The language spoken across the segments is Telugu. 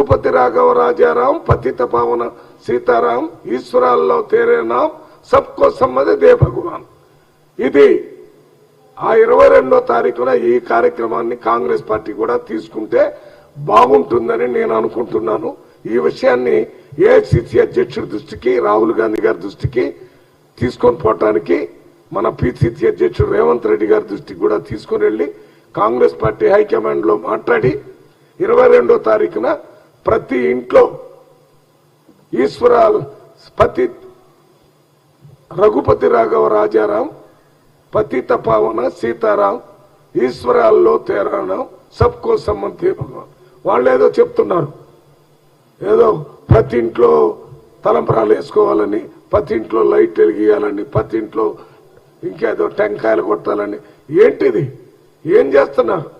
తిరుపతి రాఘవ రాజారాం పతిత పావన సీతారాం ఈశ్వరాల్లో తేరే నాం సబ్కో సమ్మది దే భగవాన్. ఇది ఆ ఇరవై రెండో తారీఖున ఈ కార్యక్రమాన్ని కాంగ్రెస్ పార్టీ కూడా తీసుకుంటే బాగుంటుందని నేను అనుకుంటున్నాను. ఈ విషయాన్ని ఏఐసిసి అధ్యక్షుడి దృష్టికి రాహుల్ గాంధీ గారి దృష్టికి తీసుకొని పోవటానికి మన పిసిసి అధ్యక్షుడు రేవంత్ రెడ్డి గారి దృష్టికి కూడా తీసుకొని వెళ్ళి కాంగ్రెస్ పార్టీ హైకమాండ్లో మాట్లాడి ఇరవై రెండో తారీఖున ప్రతి ఇంట్లో ఈశ్వరాలు పతి రఘుపతి రాఘవ రాజారాం పతిత పావన సీతారాం ఈశ్వరాల్లో తేరాణం సబ్కో సమ్మతి వాళ్ళు ఏదో చెప్తున్నారు. ఏదో ప్రతి ఇంట్లో తలంపరాలు వేసుకోవాలని ప్రతి ఇంట్లో లైట్ వెలిగియాలని ప్రతి ఇంట్లో ఇంకేదో టెంకాయలు కొట్టాలని. ఏంటిది? ఏం చేస్తున్నారు?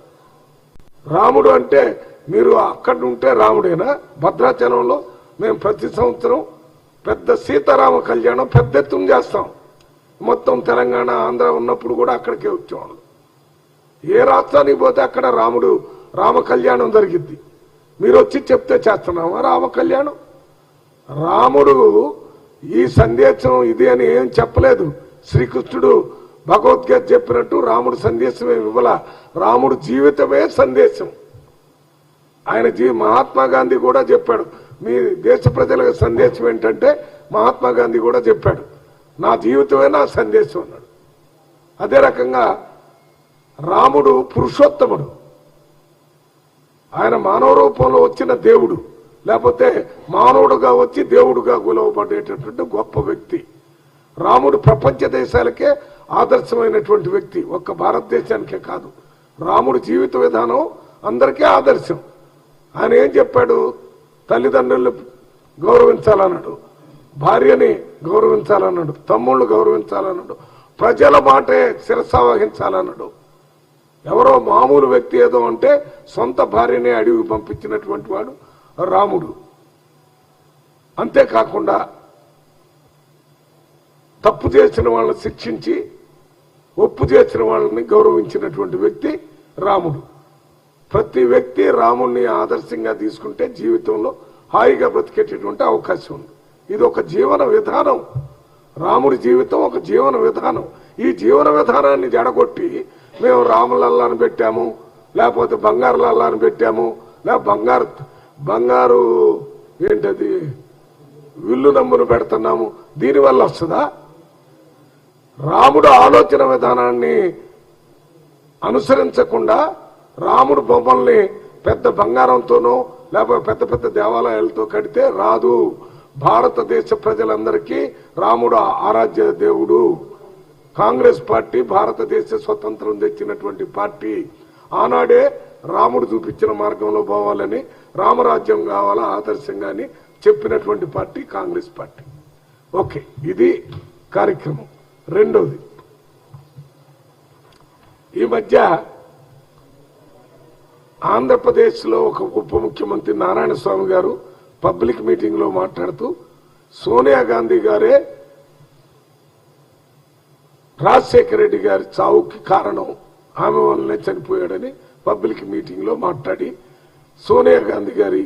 రాముడు అంటే మీరు అక్కడ ఉంటే రాముడేనా? భద్రాచలంలో మేము ప్రతి సంవత్సరం పెద్ద సీతారామ కళ్యాణం పెద్ద ఎత్తున చేస్తాం. మొత్తం తెలంగాణ ఆంధ్ర ఉన్నప్పుడు కూడా అక్కడికే వచ్చేవాళ్ళు. ఏ రాష్ట్రానికి పోతే అక్కడ రాముడు రామ కళ్యాణం జరిగిద్ది. మీరు వచ్చి చెప్తే చేస్తున్నామా రామ కళ్యాణం? రాముడు ఈ సందేశం ఇది అని ఏం చెప్పలేదు. శ్రీకృష్ణుడు భగవద్గీత చెప్పినట్టు రాముడు సందేశమే ఇవ్వాల. రాముడు జీవితమే సందేశం. ఆయన జీ మహాత్మా గాంధీ కూడా చెప్పాడు. మీ దేశ ప్రజలకు సందేశం ఏంటంటే మహాత్మా గాంధీ కూడా చెప్పాడు. నా జీవితమే నా సందేశం అన్నాడు. అదే రకంగా రాముడు పురుషోత్తముడు. ఆయన మానవ రూపంలో వచ్చిన దేవుడు. లేకపోతే మానవుడుగా వచ్చి దేవుడుగా గులవబడేటటువంటి గొప్ప వ్యక్తి. రాముడు ప్రపంచ దేశాలకే ఆదర్శమైనటువంటి వ్యక్తి. ఒక్క భారతదేశానికే కాదు. రాముడు జీవిత విధానం అందరికీ ఆదర్శం. ఆయన ఏం చెప్పాడు? తల్లిదండ్రులు గౌరవించాలన్నాడు. భార్యని గౌరవించాలన్నాడు. తమ్ముళ్ళు గౌరవించాలన్నాడు. ప్రజల మాటే శిరసావహించాలన్నాడు ఎవరో మామూలు వ్యక్తి ఏదో అంటే సొంత భార్యనే అడివి పంపించినటువంటి వాడు రాముడు. అంతేకాకుండా తప్పు చేసిన వాళ్ళని శిక్షించి ఒప్పు చేసిన వాళ్ళని గౌరవించినటువంటి వ్యక్తి రాముడు. ప్రతి వ్యక్తి రాముణ్ణి ఆదర్శంగా తీసుకుంటే జీవితంలో హాయిగా బ్రతికేటటువంటి అవకాశం ఉంది. ఇది ఒక జీవన విధానం. రాముడి జీవితం ఒక జీవన విధానం. ఈ జీవన విధానాన్ని జడగొట్టి మేము రాములల్లాను పెట్టాము లేకపోతే బంగారు లల్లాని పెట్టాము లేక బంగారు బంగారు ఏంటది? విల్లు నమ్మును పెడుతున్నాము. దీనివల్ల వస్తుందా? రాముడు ఆలోచన విధానాన్ని అనుసరించకుండా రాముడు బొమ్మల్ని పెద్ద బంగారంతోనో లేకపోతే పెద్ద పెద్ద దేవాలయాలతో కడితే రాదు. భారతదేశ ప్రజలందరికీ రాముడు ఆరాధ్య దేవుడు. కాంగ్రెస్ పార్టీ భారతదేశ స్వతంత్రం తెచ్చినటువంటి పార్టీ. ఆనాడే రాముడు చూపించిన మార్గంలో పోవాలని రామరాజ్యం కావాలా ఆదర్శంగా అని చెప్పినటువంటి పార్టీ కాంగ్రెస్ పార్టీ. ఓకే ఇది కార్యక్రమం. రెండోది. ఈ మధ్య ఆంధ్రప్రదేశ్లో ఒక ఉప ముఖ్యమంత్రి నారాయణ స్వామి గారు పబ్లిక్ మీటింగ్లో మాట్లాడుతూ సోనియా గాంధీ గారే రాజశేఖర రెడ్డి గారి చావుకి కారణం. ఆమె వల్లనే చనిపోయాడని పబ్లిక్ మీటింగ్లో మాట్లాడి సోనియా గాంధీ గారి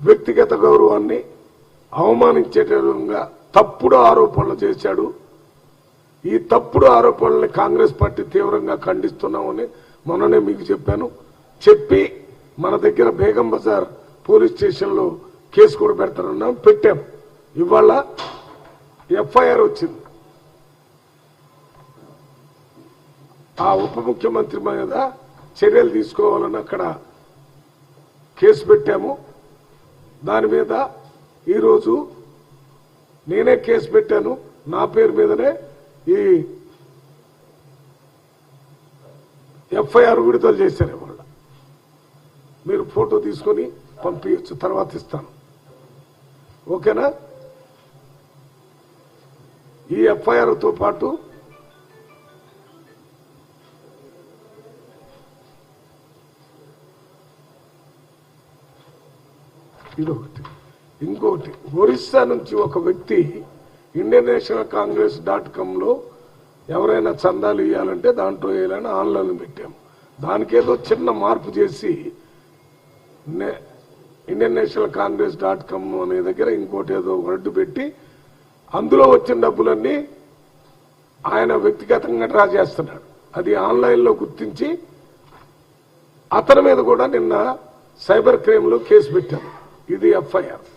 వ్యక్తిగత గౌరవాన్ని అవమానించేటంగా తప్పుడు ఆరోపణలు చేశాడు. ఈ తప్పుడు ఆరోపణల్ని కాంగ్రెస్ పార్టీ తీవ్రంగా ఖండిస్తున్నామని మొన్ననే మీకు చెప్పాను. చెప్పి మన దగ్గర బేగం బజార్ పోలీస్ స్టేషన్లో కేసు కూడా పెడతారన్నాం పెట్టాం. ఇవాళ ఎఫ్ఐఆర్ వచ్చింది. ఆ ఉప ముఖ్యమంత్రి మీద చర్యలు తీసుకోవాలని అక్కడ కేసు పెట్టాము. దాని మీద ఈరోజు నేనే కేసు పెట్టాను. నా పేరు మీదనే ఈ ఎఫ్ఐఆర్ విడుదల చేశారు ఇవాళ మీరు ఫోటో తీసుకొని పంపించచ్చు తర్వాత ఇస్తాను. ఓకేనా? ఈ ఎఫ్ఐఆర్తో పాటు ఇదొకటి. ఇంకొకటి ఒరిస్సా నుంచి ఒక వ్యక్తి ఇండియన్ నేషనల్ కాంగ్రెస్ డాట్ కామ్లో ఎవరైనా చందాలు ఇవ్వాలంటే దాంట్లో వేయాలని ఆన్లైన్ పెట్టాము. దానికి ఏదో చిన్న మార్పు చేసి నే- Indian National Congress dot com అనే దగ్గర ఇంకోటి ఏదో రడ్డు పెట్టి అందులో వచ్చిన డబ్బులన్నీ ఆయన వ్యక్తిగతంగా డ్రా చేస్తున్నాడు. అది ఆన్లైన్లో గుర్తించి అతని మీద కూడా నిన్న సైబర్ క్రైమ్లో కేసు పెట్టాను ఇది ఎఫ్ఐఆర్.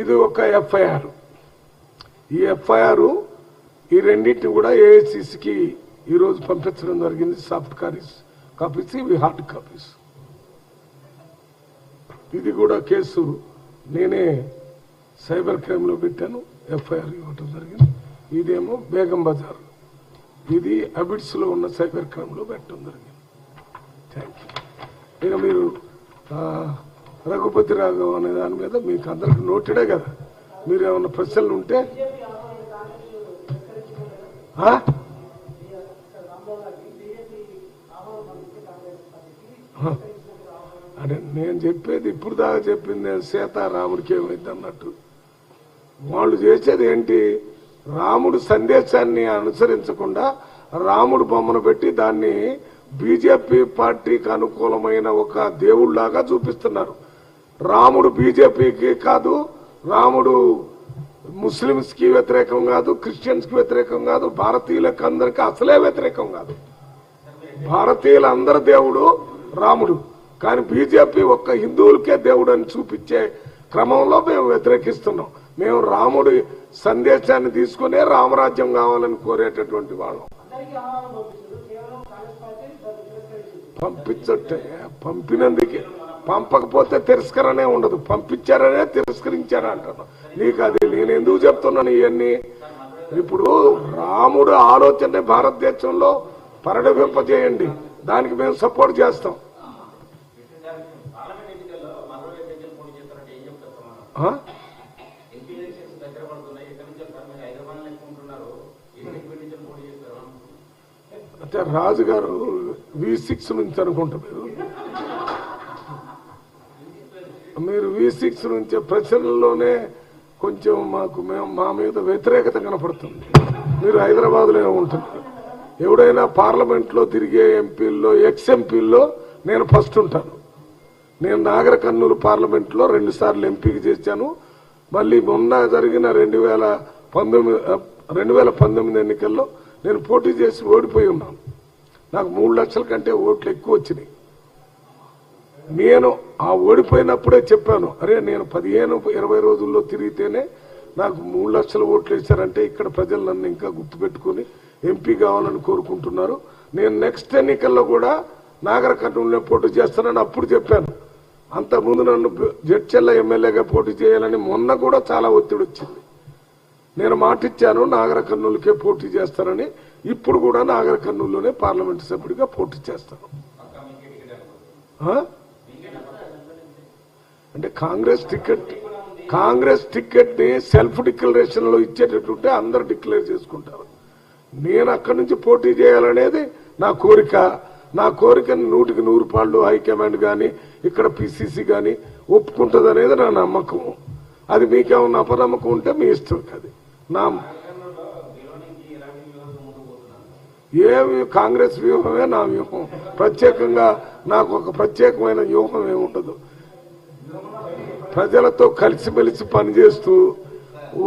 ఇది ఒక ఎఫ్ఐఆర్. ఈ ఎఫ్ఐఆర్ ఈ రెండింటిని కూడా ఏఐసిసికి ఈరోజు పంపించడం జరిగింది సాఫ్ట్ కాపీస్ కాపీస్ ఇవి హార్డ్ కాపీస్. ఇది కూడా కేసు నేనే సైబర్ క్రైమ్లో పెట్టాను ఎఫ్ఐఆర్ ఇవ్వటం జరిగింది. ఇదేమో బేగం బజార్. ఇది అబిడ్స్లో ఉన్న సైబర్ క్రైమ్లో పెట్టడం జరిగింది. Thank you. ఇక మీరు రఘుపతి రాఘవ్ అనే దాని మీద మీకు అందరికి నోటెడే కదా. మీరు ఏమైనా ప్రశ్నలు ఉంటే? ఆ? నేను చెప్పేది ఇప్పుడు దాకా చెప్పింది నేను సీతారాముడికి ఏమైంది అన్నట్టు. వాళ్ళు చేసేది ఏంటి? రాముడు సందేశాన్ని అనుసరించకుండా రాముడు బొమ్మను పెట్టి దాన్ని బీజేపీ పార్టీకి అనుకూలమైన ఒక దేవుళ్ళాగా చూపిస్తున్నారు. రాముడు బీజేపీకి కాదు రాముడు ముస్లిమ్స్కి వ్యతిరేకం కాదు క్రిస్టియన్స్కి వ్యతిరేకం కాదు భారతీయులకు అందరికి అసలే వ్యతిరేకం కాదు. భారతీయులందరి దేవుడు రాముడు. కానీ బీజేపీ ఒక్క హిందువులకే దేవుడు అని చూపించే క్రమంలో మేము వ్యతిరేకిస్తున్నాం. మేము రాముడి సందేశాన్ని తీసుకునే రామరాజ్యం కావాలని కోరేటటువంటి వాళ్ళం. పంపించట్టే పంపినందుకే. పంపకపోతే తిరస్కరణే ఉండదు. పంపించారనే తిరస్కరించారు అంటాను నీకు అది నేను ఎందుకు చెప్తున్నాను ఇవన్నీ? ఇప్పుడు రాముడు ఆలోచన భారతదేశంలో పరిణమింపజేయండి దానికి మేము సపోర్ట్ చేస్తాం. అంటే రాజుగారు వి సిక్స్ నుంచి అనుకుంటా మీరు. మీరు వి సిక్స్ నుంచి ప్రశ్నల్లోనే కొంచెం మాకు మేము మా మీద వ్యతిరేకత కనపడుతుంది. మీరు హైదరాబాద్లో ఉంటున్నారు. ఎవడైనా పార్లమెంట్లో తిరిగే ఎంపీల్లో ఎక్స్ ఎంపీల్లో నేను ఫస్ట్ ఉంటాను. నేను నాగర కర్నూలు పార్లమెంట్లో రెండు సార్లు ఎంపీకి చేశాను మళ్ళీ మొన్న జరిగిన రెండు వేల పంతొమ్మిది రెండు వేల పంతొమ్మిది ఎన్నికల్లో నేను పోటీ చేసి ఓడిపోయి ఉన్నాను. నాకు మూడు లక్షల కంటే ఓట్లు ఎక్కువ వచ్చినాయి. నేను ఆ ఓడిపోయినప్పుడే చెప్పాను అరే నేను పదిహేను ఇరవై రోజుల్లో తిరిగితేనే నాకు మూడు లక్షల ఓట్లు వేశారంటే ఇక్కడ ప్రజలు నన్ను ఇంకా గుర్తుపెట్టుకుని ఎంపీ కావాలని కోరుకుంటున్నారు. నేను నెక్స్ట్ ఎన్నికల్లో కూడా నాగర కర్నూలులో పోటీ చేస్తానని అప్పుడు చెప్పాను. అంతకుముందు నన్ను జడ్చెల్ల ఎమ్మెల్యేగా పోటీ చేయాలని మొన్న కూడా చాలా ఒత్తిడి వచ్చింది. నేను మాటిచ్చాను నాగర కర్నూలుకే పోటీ చేస్తానని ఇప్పుడు కూడా నాగర కర్నూలులోనే పార్లమెంటు సభ్యుడిగా పోటీ చేస్తాను? అంటే కాంగ్రెస్ టికెట్ కాంగ్రెస్ టికెట్ని సెల్ఫ్ డిక్లరేషన్లో ఇచ్చేటట్టుంటే అందరు డిక్లేర్ చేసుకుంటారు. నేను అక్కడి నుంచి పోటీ చేయాలనేది నా కోరిక. నా కోరికను నూటికి నూరు పాళ్ళు హైకమాండ్ కానీ ఇక్కడ పిసిసి కానీ ఒప్పుకుంటుంది అనేది నా నమ్మకం అది మీకేమన్నా అపనమ్మకం ఉంటే మీ ఇష్టం అది నా ఏమి కాంగ్రెస్ వ్యూహమే నా వ్యూహం. ప్రత్యేకంగా నాకు ఒక ప్రత్యేకమైన వ్యూహం ఏమి ఉండదు ప్రజలతో కలిసిమెలిసి పనిచేస్తూ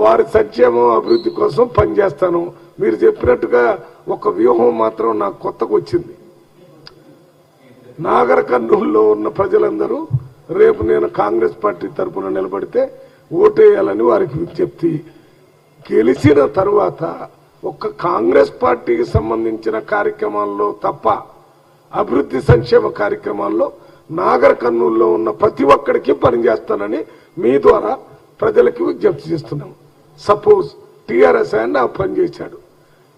వారి సంక్షేమం అభివృద్ధి కోసం పనిచేస్తాను. మీరు చెప్పినట్టుగా ఒక వ్యూహం మాత్రం నాకు కొత్తకు వచ్చింది. నాగర కర్నూలులో ఉన్న ప్రజలందరూ రేపు నేను కాంగ్రెస్ పార్టీ తరఫున నిలబడితే ఓటేయాలని వారికి విజ్ఞప్తి. గెలిచిన తరువాత ఒక్క కాంగ్రెస్ పార్టీకి సంబంధించిన కార్యక్రమాల్లో తప్ప అభివృద్ధి సంక్షేమ కార్యక్రమాల్లో నాగర్ కర్నూలులో ఉన్న ప్రతి ఒక్కడికి పనిచేస్తానని మీ ద్వారా ప్రజలకి విజ్ఞప్తి చేస్తున్నాం. సపోజ్ టిఆర్ఎస్ ఆయన నాకు పనిచేశాడు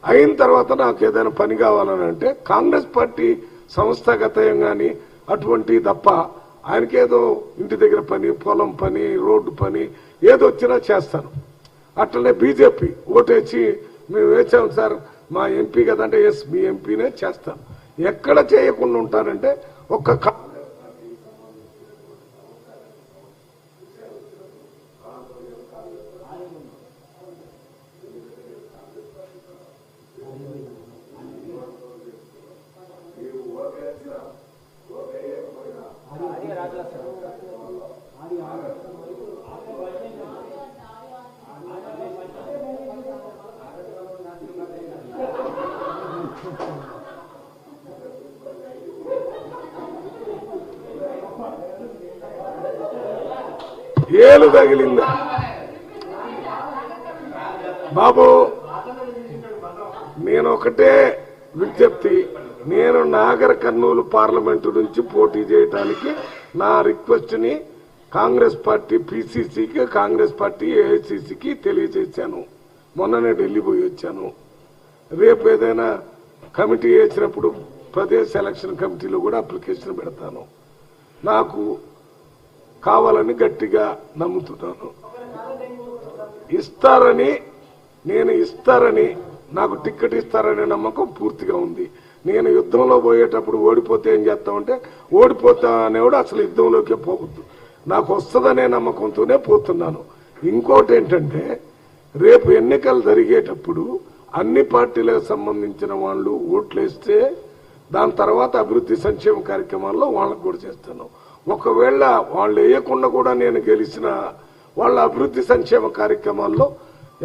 అయిన తర్వాత నాకు ఏదైనా పని కావాలని అంటే కాంగ్రెస్ పార్టీ సంస్థాగతం కానీ అటువంటి తప్ప ఆయనకేదో ఇంటి దగ్గర పని పొలం పని రోడ్డు పని ఏదో వచ్చినా చేస్తాను. అట్లనే బీజేపీ ఓటేసి మేము వేసాం సార్ మా ఎంపీ కదంటే ఎస్ మీ ఎంపీనే చేస్తాను. ఎక్కడ చేయకుండా ఉంటానంటే ఒక్క గాలు తగిలింది. బాబు నేను ఒకటే విజ్ఞప్తి. నేను నాగర్ కర్నూలు పార్లమెంటు నుంచి పోటీ చేయడానికి నా రిక్వెస్ట్ని కాంగ్రెస్ పార్టీ పిసిసికి కాంగ్రెస్ పార్టీ ఏఐసిసికి తెలియజేశాను. మొన్ననే ఢిల్లీ పోయి వచ్చాను. రేపు ఏదైనా కమిటీ వేసినప్పుడు ప్రదేశ్ ఎలక్షన్ కమిటీలో కూడా అప్లికేషన్ పెడతాను. నాకు కావాలని గట్టిగా నమ్ముతున్నాను. ఇస్తారని నేను ఇస్తారని నాకు టిక్కెట్ ఇస్తారనే నమ్మకం పూర్తిగా ఉంది. నేను యుద్ధంలో పోయేటప్పుడు ఓడిపోతే ఏం చేస్తామంటే ఓడిపోతా అనేవాడు అసలు యుద్ధంలోకే పోవద్దు. నాకు వస్తుందనే నమ్మకంతోనే పోతున్నాను. ఇంకోటి ఏంటంటే రేపు ఎన్నికలు జరిగేటప్పుడు అన్ని పార్టీలకు సంబంధించిన వాళ్ళు ఓట్లేస్తే దాని తర్వాత అభివృద్ధి సంక్షేమ కార్యక్రమాల్లో వాళ్ళకు కూడా చేస్తాను. ఒకవేళ వాళ్ళు వేయకుండా కూడా నేను గెలిచిన వాళ్ళ అభివృద్ధి సంక్షేమ కార్యక్రమాల్లో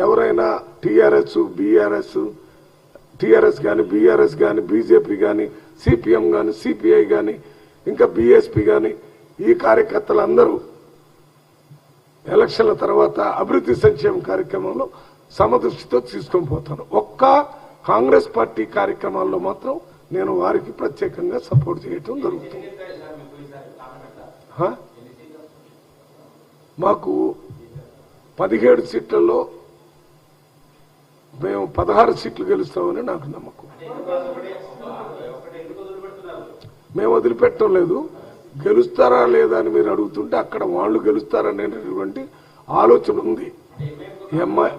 ఎవరైనా టీఆర్ఎస్ బీఆర్ఎస్ టీఆర్ఎస్ కానీ బీఆర్ఎస్ కానీ బీజేపీ కానీ సిపిఎం కానీ సిపిఐ కానీ ఇంకా బీఎస్పీ కానీ ఈ కార్యకర్తలందరూ ఎలక్షన్ల తర్వాత అభివృద్ధి సంక్షేమ కార్యక్రమంలో సమదృష్టితో తీసుకొని పోతాను ఒక్క కాంగ్రెస్ పార్టీ కార్యక్రమాల్లో మాత్రం నేను వారికి ప్రత్యేకంగా సపోర్ట్ చేయటం జరుగుతుంది. మాకు పదిహేడు సీట్లలో మేము పదహారు సీట్లు గెలుస్తామని నాకు నమ్మకం. మేము వదిలిపెట్టడం లేదు. గెలుస్తారా లేదా అని మీరు అడుగుతుంటే అక్కడ వాళ్ళు గెలుస్తారనేటటువంటి ఆలోచన ఉంది. ఎంఐ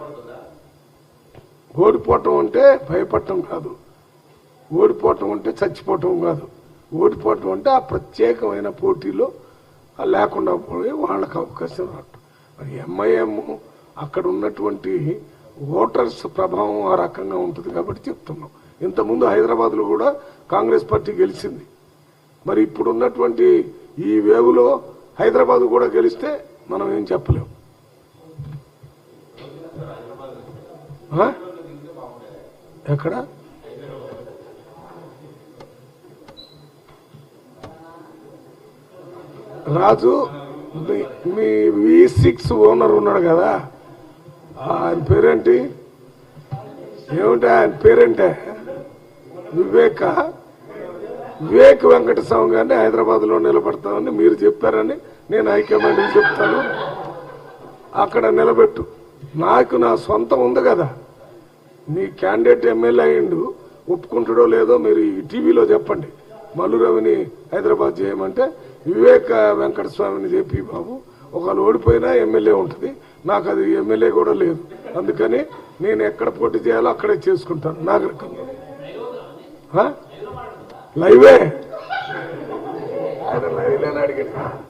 ఓడిపోవటం అంటే భయపడటం కాదు. ఓడిపోవటం అంటే చచ్చిపోవటం కాదు. ఓడిపోవటం అంటే ఆ ప్రత్యేకమైన పోటీలో లేకుండా పోయి వాళ్ళకి అవకాశం రావటం. మరి ఎంఐఎం అక్కడ ఉన్నటువంటి ఓటర్స్ ప్రభావం ఆ రకంగా ఉంటుంది కాబట్టి చెప్తున్నాం. ఇంతకుముందు హైదరాబాద్లో కూడా కాంగ్రెస్ పార్టీ గెలిచింది. మరి ఇప్పుడు ఉన్నటువంటి ఈ వేవులో హైదరాబాద్ కూడా గెలిస్తే మనం ఏం చెప్పలేం. ఎక్కడ? రాజు మీ- వి సిక్స్ ఓనర్ ఉన్నాడు కదా. ఆయన పేరేంటి? ఏమిటి ఆయన పేరేంటే? వివేక? వివేక్ వెంకటస్వామి గారిని హైదరాబాద్లో నిలబెడతామని మీరు చెప్పారని నేను హైకమాండ్కి చెప్తాను. అక్కడ నిలబెట్టు. నాకు నా సొంతం ఉంది కదా. నీ క్యాండిడేట్ ఎమ్మెల్యే అయ్యిండు. ఒప్పుకుంటాడో లేదో మీరు ఈ టీవీలో చెప్పండి. మల్లు రవిని హైదరాబాద్ చేయమంటే వివేక వెంకట స్వామిని చెప్పి బాబు ఒకళ్ళు ఓడిపోయినా ఎమ్మెల్యే ఉంటుంది. నాకు అది ఎమ్మెల్యే కూడా లేదు. అందుకని నేను ఎక్కడ పోటీ చేయాలో అక్కడే చేసుకుంటాను. నాగరికంగా. లైవే? ఆయన లైవ్ లేని అడిగాడు.